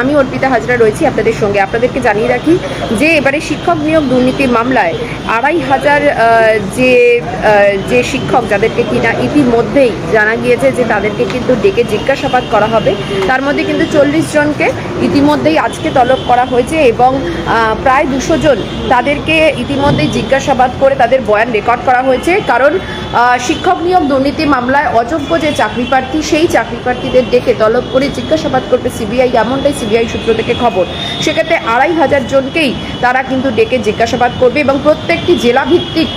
আমি অর্পিতা হাজরা রয়েছি আপনাদের সঙ্গে। আপনাদেরকে জানিয়ে রাখি যে এবারে শিক্ষক নিয়োগ দুর্নীতি মামলায় আড়াই হাজার যে যে শিক্ষক যাদেরকে কিনা ইতিমধ্যেই জানা গিয়েছে যে তাদেরকে কিন্তু ডেকে জিজ্ঞাসাবাদ করা হবে, তার মধ্যে কিন্তু চল্লিশ জনকে ইতিমধ্যেই আজকে তলব করা হয়েছে এবং প্রায় দুশো জন তাদেরকে ইতিমধ্যেই জিজ্ঞাসাবাদ করে তাদের বয়ান রেকর্ড করা হয়েছে। কারণ শিক্ষক নিয়োগ দুর্নীতি মামলায় অযোগ্য যে চাকরি প্রার্থী, সেই চাকরি প্রার্থীদের ডেকে তলব করে জিজ্ঞাসাবাদ করবে সিবিআই। এমনটাই সিবিআই সূত্র থেকে খবর। সেক্ষেত্রে আড়াই হাজার জনকেই তারা কিন্তু ডেকে জিজ্ঞাসাবাদ করবে এবং প্রত্যেকটি জেলা ভিত্তিক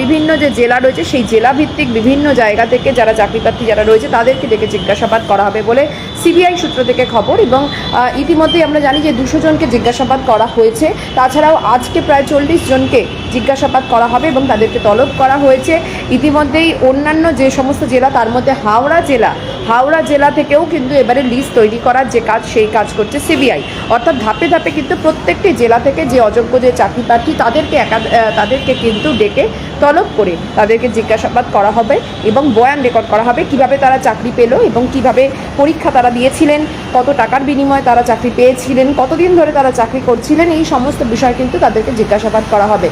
বিভিন্ন যে জেলা রয়েছে সেই জেলা ভিত্তিক বিভিন্ন জায়গা থেকে যারা চাকরি প্রার্থী যারা রয়েছে তাদেরকে ডেকে জিজ্ঞাসাবাদ করা হবে বলে সিবিআই সূত্র থেকে খবর এবং আহ, ইতিমধ্যেই আমরা জানি যে দুশো জনকে জিজ্ঞাসাবাদ করা হয়েছে। তাছাড়াও আজকে প্রায় চল্লিশ জনকে জিজ্ঞাসাবাদ করা হবে এবং তাদেরকে তলব করা হয়েছে। ইতিমধ্যেই অন্যান্য যে সমস্ত জেলা তার মধ্যে হাওড়া জেলা হাওড়া জেলা থেকেও কিন্তু এবারে লিস্ট তৈরি করার যে কাজ, সেই কাজ করছে সিবিআই অর্থাৎ ধাপে ধাপে কিন্তু প্রত্যেকটি জেলা থেকে যে অযোগ্য যে চাকরি প্রার্থী, তাদেরকে একা তাদেরকে কিন্তু ডেকে তলব করে তাদেরকে জিজ্ঞাসাবাদ করা হবে এবং বয়ান রেকর্ড করা হবে কীভাবে তারা চাকরি পেল এবং কীভাবে পরীক্ষা তারা দিয়েছিলেন, কত টাকার বিনিময়ে তারা চাকরি পেয়েছিলেন, কতদিন ধরে তারা চাকরি করছিলেন, এই সমস্ত বিষয় কিন্তু তাদেরকে জিজ্ঞাসাবাদ করা হবে।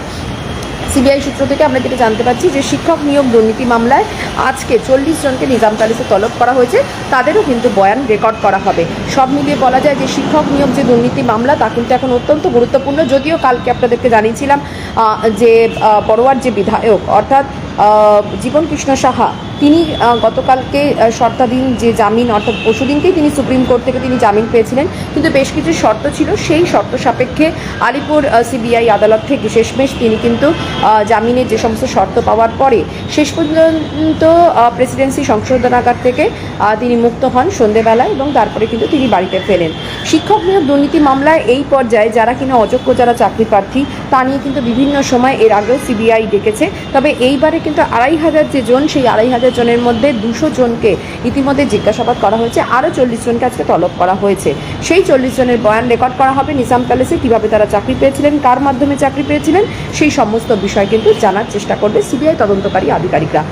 সিবিআই সূত্র থেকে আমরা যেটা জানতে পারছি যে শিক্ষক নিয়োগ দুর্নীতি মামলায় আজকে চল্লিশ জনকে নিজাম প্যালেসে তলব করা হয়েছে। তাদেরও কিন্তু বয়ান রেকর্ড করা হবে। সব মিলিয়ে বলা যায় যে শিক্ষক নিয়োগ যে দুর্নীতি মামলা, তা কিন্তু এখন অত্যন্ত গুরুত্বপূর্ণ। যদিও কালকে আপনাদেরকে জানিয়েছিলাম যে বড়োয়ার যে বিধায়ক, অর্থাৎ জীবন কৃষ্ণ সাহা, তিনি গতকালকে শর্তাধীন যে জামিন, অর্থাৎ পরশুদিনকেই তিনি সুপ্রিম কোর্ট থেকে তিনি জামিন পেয়েছিলেন। কিন্তু বেশ কিছু শর্ত ছিল। সেই শর্ত সাপেক্ষে আলিপুর সিবিআই আদালত থেকে শেষমেশ তিনি কিন্তু জামিনের যে সমস্ত শর্ত পাওয়ার পরে শেষ পর্যন্ত প্রেসিডেন্সি সংশোধনাগার থেকে তিনি মুক্ত হন সন্ধেবেলায় এবং তারপরে কিন্তু তিনি বাড়িতে ফেরেন। শিক্ষক নিয়োগ দুর্নীতি মামলায় এই পর্যায়ে যারা কিনা অযোগ্য, যারা চাকরি প্রার্থী, তা নিয়ে কিন্তু বিভিন্ন সময় এর আগেও সিবিআই ডেকেছে। তবে এইবারে কিন্তু আড়াই হাজার যে জন, সেই আড়াই হাজার জনের মধ্যে দুশো জনকে ইতিমধ্যে জিজ্ঞাসাবাদ করা হয়েছে। আরও চল্লিশ জনকে আজকে তলব করা হয়েছে। সেই চল্লিশ জনের বয়ান রেকর্ড করা হবে নিজাম প্যালেসে। কীভাবে তারা চাকরি পেয়েছিলেন, কার মাধ্যমে চাকরি পেয়েছিলেন, সেই সমস্ত বিষয় কিন্তু জানার চেষ্টা করবে সিবিআই তদন্তকারী আধিকারিকরা।